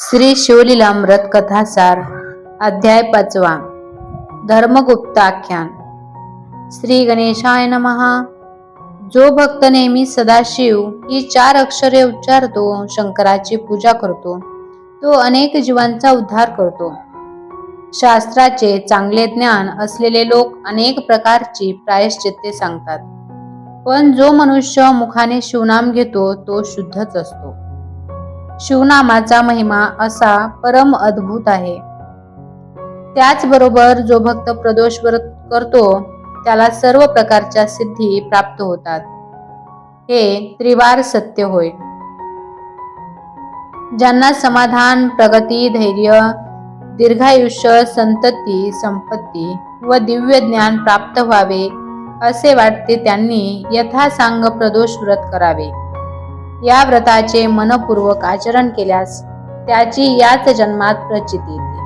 श्री शिवलीलामृत कथासार अध्याय पाचवा धर्मगुप्ताख्यान श्री गणेशाय नमहा जो भक्त नेहमी सदाशिव ही चार अक्षरे उच्चारतो शंकराची पूजा करतो तो अनेक जीवांचा उद्धार करतो. शास्त्राचे चांगले ज्ञान असलेले लोक अनेक प्रकारची प्रायश्चित्ते सांगतात. पण जो मनुष्य मुखाने शिवनाम घेतो तो शुद्धच असतो. शिवनामाचा महिमा असा परम अद्भुत आहे. त्याचबरोबर जो भक्त प्रदोष व्रत करतो त्याला सर्व प्रकारच्या सिद्धी प्राप्त होतात. हे त्रिवार सत्य होय. ज्यांना समाधान प्रगती धैर्य दीर्घायुष्य संतती संपत्ती व दिव्य ज्ञान प्राप्त व्हावे असे वाटते त्यांनी यथासांग प्रदोष व्रत करावे. या व्रताचे मनपूर्वक आचरण केल्यास त्याची याच जन्मात प्रचिती येते.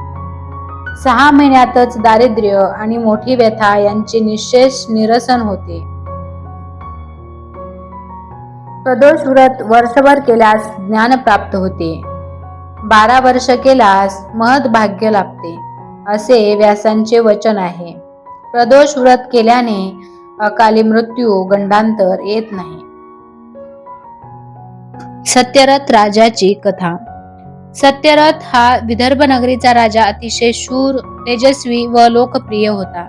सहा महिन्यातच दारिद्र्य आणि मोठी व्यथा यांचे निशेष निरसन होते. प्रदोष व्रत वर्षभर केल्यास ज्ञान प्राप्त होते. बारा वर्ष केल्यास महत भाग्य लाभते असे व्यासांचे वचन आहे. प्रदोष व्रत केल्याने अकाली मृत्यू गंडांतर येत नाही. सत्यरथ राजाची कथा. सत्यरथ हा विदर्भ नगरीचा राजा अतिशय शूर तेजस्वी व लोकप्रिय होता.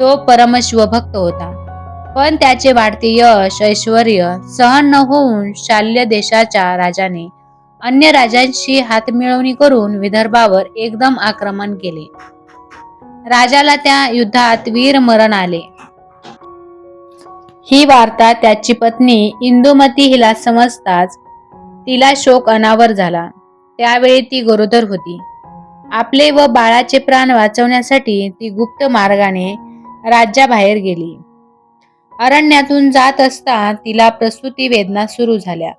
तो परमशिवभक्त होता. पण त्याचे वाढते यश ऐश्वर सहन न होऊन शाल्य देशाच्या राजाने अन्य राजांशी हातमिळवणी करून विदर्भावर एकदम आक्रमण केले. राजाला त्या युद्धात वीर मरण आले. ही वार्ता त्याची पत्नी इंदुमती हिला समजताच तिला शोक अनावर झाला. त्यावेळी ती गरोदर होती. आपले व बाळाचे प्राण वाचवण्यासाठी ती गुप्त मार्गाने राज्याबाहेर गेली. अरण्यातून जात असता तिला प्रसूती वेदना सुरू झाल्या.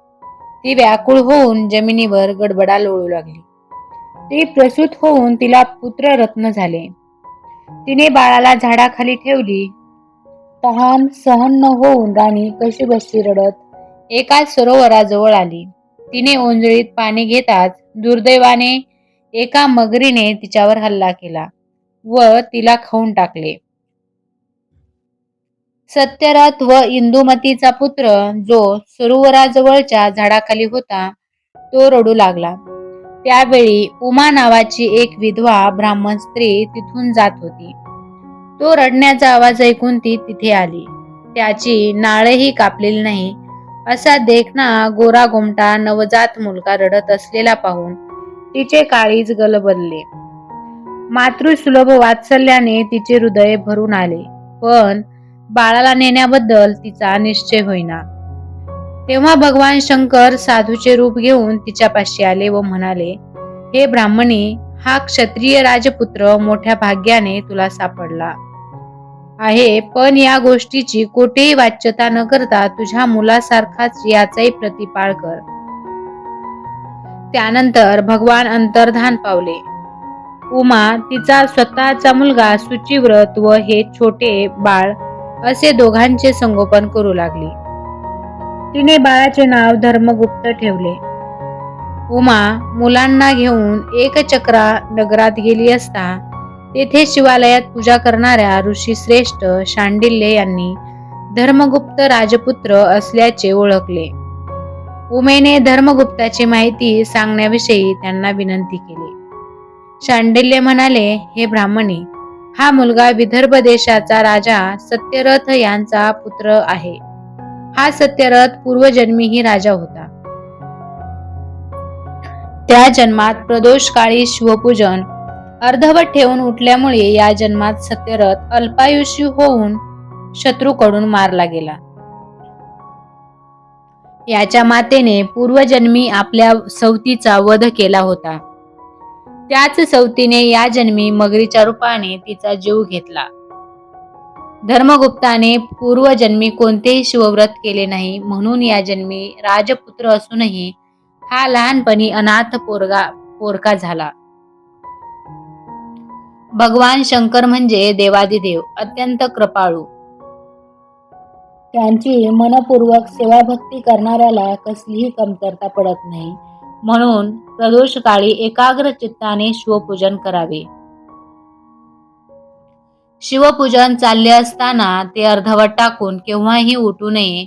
ती व्याकुळ होऊन जमिनीवर गडबडा लोळू लागली. ती प्रसूत होऊन तिला पुत्ररत्न झाले. तिने बाळाला झाडाखाली ठेवली. तहान सहन न होऊन राणी कशी बशी रडत एका सरोवराजवळ आली. तिने ओंजळीत पाणी घेताच दुर्दैवाने एका मगरीने तिच्यावर हल्ला केला व तिला खाऊन टाकले. सत्यरथ व इंदुमतीचा पुत्र जो सरोवराजवळच्या झाडाखाली होता तो रडू लागला. त्यावेळी उमा नावाची एक विधवा ब्राह्मण स्त्री तिथून जात होती. तो रडण्याचा आवाज ऐकून ती तिथे आली. त्याची नाळही कापलेली नाही असा देखना गोरा गोमटा नवजात मुलगा रडत असलेला पाहून तिचे काळीज गलबलले. मातृसुलभ वात्सल्याने तिचे हृदय भरून आले पण बाळाला नेण्याबद्दल तिचा निश्चय होईना. तेव्हा भगवान शंकर साधूचे रूप घेऊन तिच्यापाशी आले व म्हणाले हे ब्राह्मणी हा क्षत्रिय राजपुत्र मोठ्या भाग्याने तुला सापडला. आहे पण या गोष्टीची कुठेही वाच्यता न करता तुझ्या मुलासारखाच याचाही प्रतिपाळ कर. त्यानंतर भगवान अंतर्धान पावले. उमा तिचा स्वतःचा मुलगा सुचिव्रत व हे छोटे बाळ असे दोघांचे संगोपन करू लागली. तिने बाळाचे नाव धर्मगुप्त ठेवले. उमा मुलांना घेऊन एक चक्रा नगरात गेली असता तेथे शिवालयात पूजा करणाऱ्या ऋषी श्रेष्ठ शांडिल्य यांनी धर्मगुप्त राजपुत्र असल्याचे ओळखले. उमेने धर्मगुप्ताची माहिती सांगण्याविषयी त्यांना विनंती केली. शांडिल्य म्हणाले हे ब्राह्मणी हा मुलगा विदर्भ देशाचा राजा सत्यरथ यांचा पुत्र आहे. हा सत्यरथ पूर्वजन्मीही राजा होता. त्या जन्मात प्रदोष काळी शिवपूजन अर्धवट ठेवून उठल्यामुळे या जन्मात सत्यरथ अल्पायुषी होऊन शत्रूकडून मारला गेला. याच्या मातेने पूर्वजन्मी आपल्या सवतीचा वध केला होता. त्याच सवतीने या जन्मी मगरीच्या रूपाने तिचा जीव घेतला. धर्मगुप्ताने पूर्वजन्मी कोणतेही शिवव्रत केले नाही म्हणून या जन्मी राजपुत्र असूनही हा लहानपणी अनाथ पोरगा पोरका झाला. भगवान शंकर म्हणजे देवादिदेव अत्यंत कृपाळू. त्यांची मनपूर्वक सेवाभक्ती करणाऱ्याला कसलीही कमतरता पडत नाही. म्हणून प्रदोष काळी एकाग्र चित्ताने शिवपूजन करावे. शिवपूजन चालले असताना ते अर्धवट टाकून केव्हाही उठू नये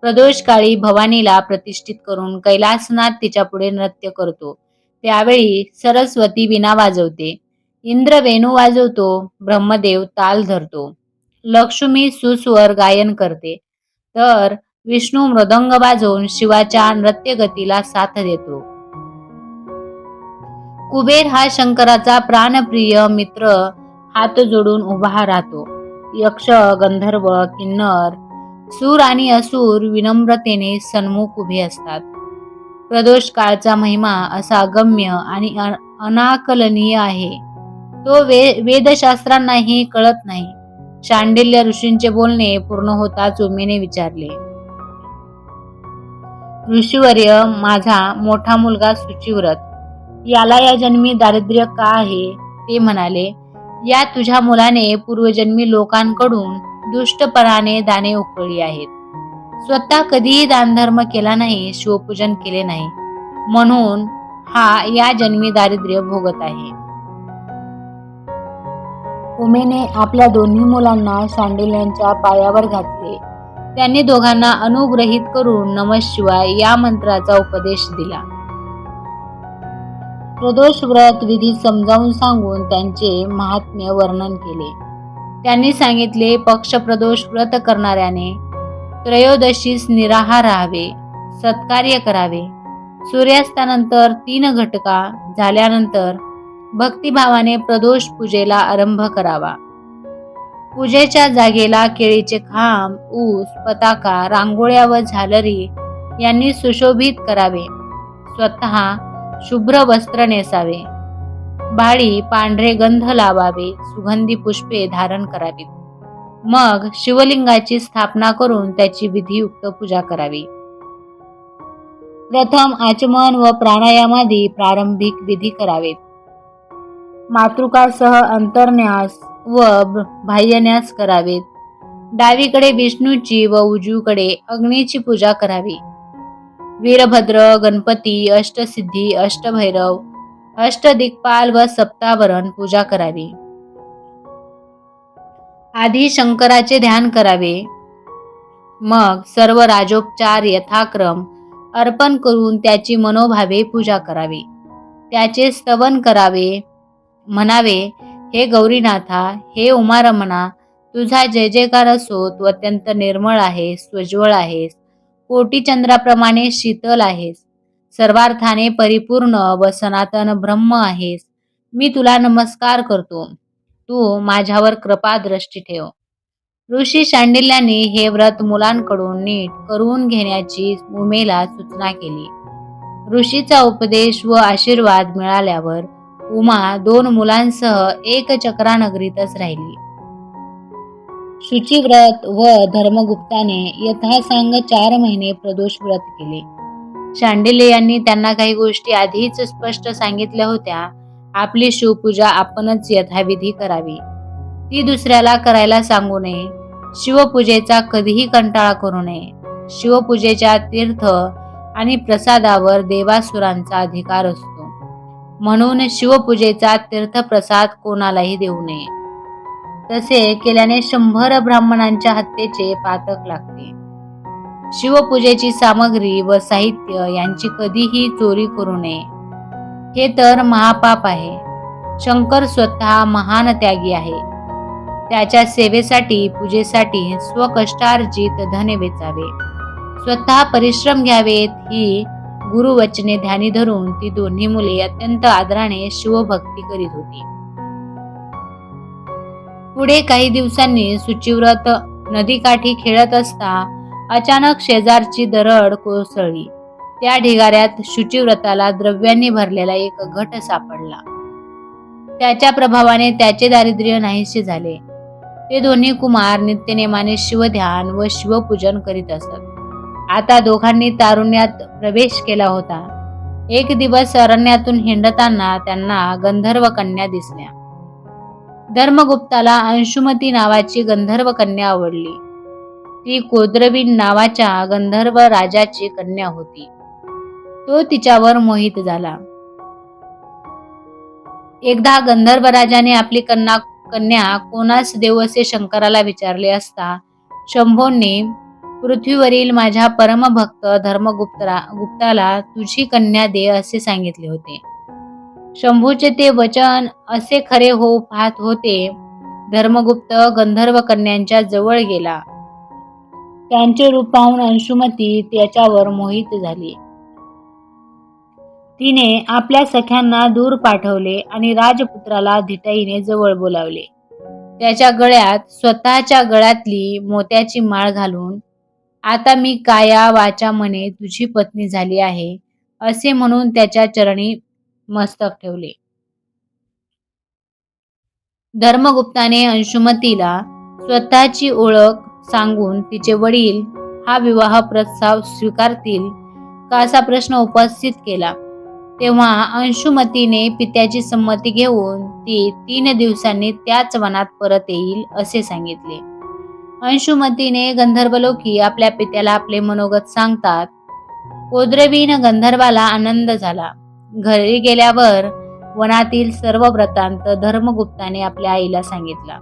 प्रदोष काळी भवानीला प्रतिष्ठित करून कैलासनाथ तिच्या पुढे नृत्य करतो. त्यावेळी सरस्वती विना वाजवते. इंद्र वेणू वाजवतो ब्रह्मदेव ताल धरतो. लक्ष्मी सुस्वर गायन करते. तर विष्णू मृदंग वाजवून शिवाच्या नृत्य गतीला साथ देतो. कुबेर हा शंकराचा प्राणप्रिय मित्र हात जोडून उभा राहतो. यक्ष गंधर्व किन्नर सूर आणि असुर विनम्रतेने सन्मुख उभे असतात. प्रदोष काळचा महिमा असा गम्य आणि अ- अनाकलनीय आहे. तो वे वेदशास्त्रांनाही कळत नाही. शांडिल्य ऋषींचे बोलणे पूर्ण होताच उमेने विचारले. ऋषीवर्य माझा मोठा मुलगा सुचिव्रत याला या जन्मी दारिद्र्य का आहे? ते म्हणाले या तुझ्या मुलाने पूर्वजन्मी लोकांकडून दुष्टपणाने दाने उकळली आहेत. स्वतः कधीही दानधर्म केला नाही शिवपूजन केले नाही. म्हणून हा या जन्मी दारिद्र्य भोगत आहे. उमेने आपल्या दोन्ही मुलांना शांडिल्यांच्या पायावर घातले. त्यांनी दोघांना अनुग्रहित करून नमशिवाय या मंत्राचा उपदेश दिला. प्रदोष व्रत विधी समजावून सांगून त्यांचे महात्म्य वर्णन केले. त्यांनी सांगितले पक्ष प्रदोष व्रत करणाऱ्याने त्रयोदशीस निराहार राहावे सत्कार्य करावे. सूर्यास्तानंतर तीन घटका झाल्यानंतर भक्तिभावाने प्रदोष पूजेला आरंभ करावा. पूजेच्या जागेला केळीचे खांब ऊस पताका रांगोळ्या व झालरी यांनी सुशोभित करावे. स्वतः शुभ्र वस्त्र नेसावे. बाळी पांढरे गंध लावावे सुगंधी पुष्पे धारण करावीत. मग शिवलिंगाची स्थापना करून त्याची विधियुक्त पूजा करावी. प्रथम आचमन व प्राणायामादी प्रारंभिक विधी करावेत. मातृकासह अंतरन्यास व बाह्यन्यास करावेत डावीकडे विष्णूची व उजवीकडे अग्नीची पूजा करावी. वीरभद्र गणपती अष्टसिद्धी अष्टभैरव अष्टदिक्पाल व सप्तावरण पूजा करावी. आधी शंकराचे ध्यान करावे. मग सर्व राजोपचार यथाक्रम अर्पण करून त्याची मनोभावे पूजा करावी. त्याचे स्तवन करावे. म्हणावे हे गौरीनाथा हे उमारमणा तुझा जय जयकार असो तू अत्यंत निर्मळ आहेस स्वज्वळ आहेस कोटी चंद्राप्रमाणे शीतल आहेस सर्वार्थाने परिपूर्ण व सनातन ब्रह्म आहेस मी तुला नमस्कार करतो तू माझ्यावर कृपा दृष्टी ठेव. ऋषी शांडिल्याने हे व्रत मुलांकडून नीट करून घेण्याची उमेला सूचना केली. ऋषीचा उपदेश व आशीर्वाद मिळाल्यावर उमा दोन मुलांसह एक चक्रानगरीतच राहिली. शुचिव्रत व धर्मगुप्ताने यथासांग चार महिने प्रदोष व्रत केले. शांडिले यांनी त्यांना काही गोष्टी आधीच स्पष्ट सांगितल्या होत्या. आपली शिवपूजा आपणच यथाविधी करावी. ती दुसऱ्याला करायला सांगू नये. शिवपूजेचा कधीही कंटाळा करू नये. शिवपूजेच्या तीर्थ आणि प्रसादावर देवासुरांचा अधिकार असतो. म्हणून शिवपूजेचा तीर्थप्रसाद कोणालाही देऊ नये. तसे केल्याने शंभर ब्राह्मणांच्या हत्येचे पातक लागते. शिवपूजेची सामग्री व साहित्य यांची कधीही चोरी करू नये. हे तर महापाप आहे. शंकर स्वतः महान त्यागी आहे. त्याच्या सेवेसाठी पूजेसाठी स्वकष्टार्जित धने वेचावे. स्वतः परिश्रम घ्यावेत ही गुरुवचने ध्यानी धरून ती दोन्ही मुले अत्यंत आदराने शिवभक्ती करीत होती. पुढे काही दिवसांनी सुचिव्रत नदीकाठी खेळत असता अचानक शेजारची दरड कोसळली. त्या ढिगाऱ्यात शुचिव्रताला द्रव्यांनी भरलेला एक घट सापडला. त्याच्या प्रभावाने त्याचे दारिद्र्य नाहीसे झाले. ते दोन्ही कुमार नित्यनेमाने शिवध्यान व शिवपूजन करीत असत. आता दोघांनी तारुण्यात प्रवेश केला होता. एक दिवस अरण्यातून हिंडताना त्यांना गंधर्व कन्या दिसल्या. धर्मगुप्ताला अंशुमती नावाची गंधर्व कन्या आवडली. ती कोद्रवीन नावाच्या गंधर्व राजाची कन्या होती. तो तिच्यावर मोहित झाला. एकदा गंधर्व राजाने आपली कन्या कन्या कोणास देऊ असे शंकराला विचारले असता शंभोंनी पृथ्वीवरील माझ्या परमभक्त धर्मगुप्तरा गुप्ताला तुझी कन्या दे असे सांगितले होते. शंभूचे ते वचन असे खरे हो पाहत होते. धर्मगुप्त गंधर्व कन्यांच्या जवळ गेला. त्यांचे रूप पाहून अंशुमती त्याच्यावर मोहित झाली. तिने आपल्या सख्यांना दूर पाठवले आणि राजपुत्राला धिटाईने जवळ बोलावले. त्याच्या गळ्यात स्वतःच्या गळ्यातली मोत्याची माळ घालून आता मी काया वाचा मने तुझी पत्नी झाली आहे असे म्हणून त्याच्या चरणी मस्तक ठेवले. धर्मगुप्ताने अंशुमतीला स्वतःची ओळख सांगून तिचे वडील हा विवाह प्रस्ताव स्वीकारतील का असा प्रश्न उपस्थित केला. तेव्हा अंशुमतीने पित्याची संमती घेऊन ती तीन दिवसांनी त्याच वनात परत येईल असे सांगितले. अंशुमतीने गंधर्वलोकी आपल्या पित्याला आपले मनोगत सांगतात. कोद्रवीन गंधर्वाला आनंद झाला. घरी गेल्यावर वनातील सर्व व्रतांत धर्मगुप्ताने आपल्या आईला सांगितला.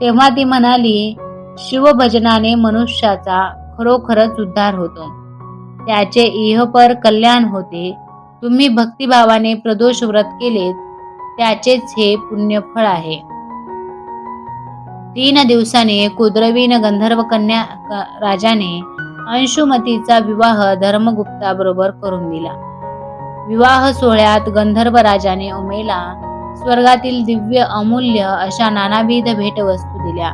तेव्हा ती म्हणाली शिवभजनाने मनुष्याचा खरोखरच उद्धार होतो. त्याचे इहपर कल्याण होते. तुम्ही भक्तिभावाने प्रदोष व्रत केलेत. त्याचेच हे पुण्यफळ आहे. तीन दिवसाने कुद्रवीन गंधर्व कन्या राजाने अंशुमतीचा विवाह धर्मगुप्ताबरोबर करून दिला. विवाह सोहळ्यात गंधर्व राजाने उमेला स्वर्गातील दिव्य अमूल्य अशा नानाविध भेटवस्तू दिल्या.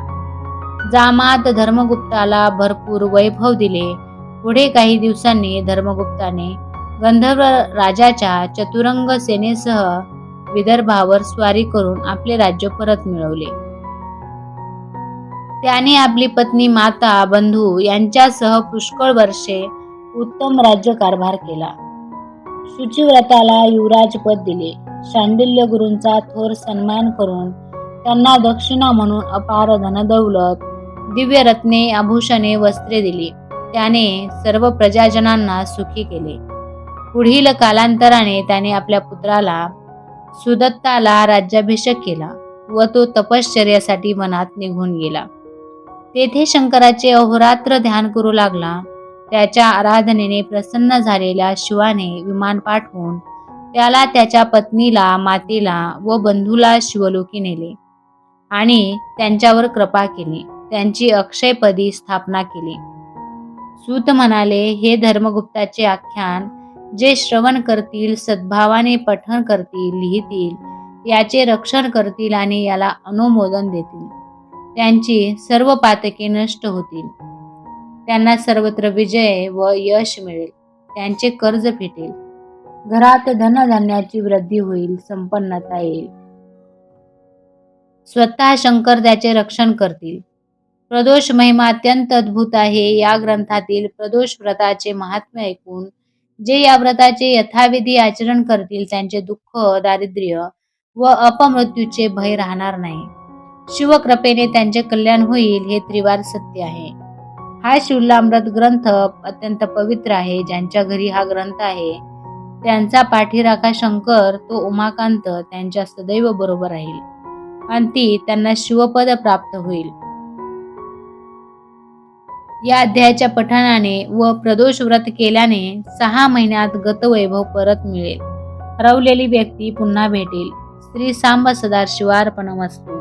जामात धर्मगुप्ताला भरपूर वैभव दिले. पुढे काही दिवसांनी धर्मगुप्ताने गंधर्व राजाच्या चतुरंग सेनेसह विदर्भावर स्वारी करून आपले राज्य परत मिळवले. त्याने आपली पत्नी माता बंधू यांच्यासह पुष्कळ वर्षे उत्तम राज्यकारभार केला. शुचिव्रताला युवराज पद दिले. शांडिल्य गुरूंचा थोर सन्मान करून त्यांना दक्षिणा म्हणून अपार धनदौलत दिव्य रत्ने आभूषणे वस्त्रे दिली. त्याने सर्व प्रजाजनांना सुखी केले. पुढील कालांतराने त्याने आपल्या पुत्राला सुदत्ताला राज्याभिषेक केला व तो तपश्चर्यासाठी वनात निघून गेला. तेथे शंकराचे अहोरात्र ध्यान करू लागला. त्याच्या आराधनेने प्रसन्न झालेल्या शिवाने विमान पाठवून त्याला त्याच्या पत्नीला मातेला व बंधूला शिवलोकी नेले आणि त्यांच्यावर कृपा केली. त्यांची अक्षयपदी स्थापना केली. सूत म्हणाले हे धर्मगुप्ताचे आख्यान जे श्रवण करतील सद्भावाने पठण करतील लिहितील याचे रक्षण करतील आणि याला अनुमोदन देतील. त्यांची सर्व पातके नष्ट होतील. त्यांना सर्वत्र विजय व यश मिळेल. त्यांचे कर्ज फिटेल घरात धनधान्याची वृद्धी होईल संपन्नता येईल. स्वतः शंकर त्याचे रक्षण करतील. प्रदोष महिमा अत्यंत अद्भुत आहे. या ग्रंथातील प्रदोष व्रताचे महात्म्य ऐकून जे या व्रताचे यथाविधी आचरण करतील त्यांचे दुःख दारिद्र्य व अपमृत्यूचे भय राहणार नाही. शिवकृपेने त्यांचे कल्याण होईल हे त्रिवार सत्य आहे. हा शिवलामृत ग्रंथ अत्यंत पवित्र आहे. ज्यांच्या घरी हा ग्रंथ आहे त्यांचा पाठीराखा शंकर तो उमाकांत त्यांच्या सदैव बरोबर राहील. आणि ती त्यांना शिवपद प्राप्त होईल. या अध्यायाच्या पठणाने व प्रदोष व्रत केल्याने सहा महिन्यात गतवैभव परत मिळेल. हरवलेली व्यक्ती पुन्हा भेटेल. श्री सांब सदाशिवार्पणमस्तू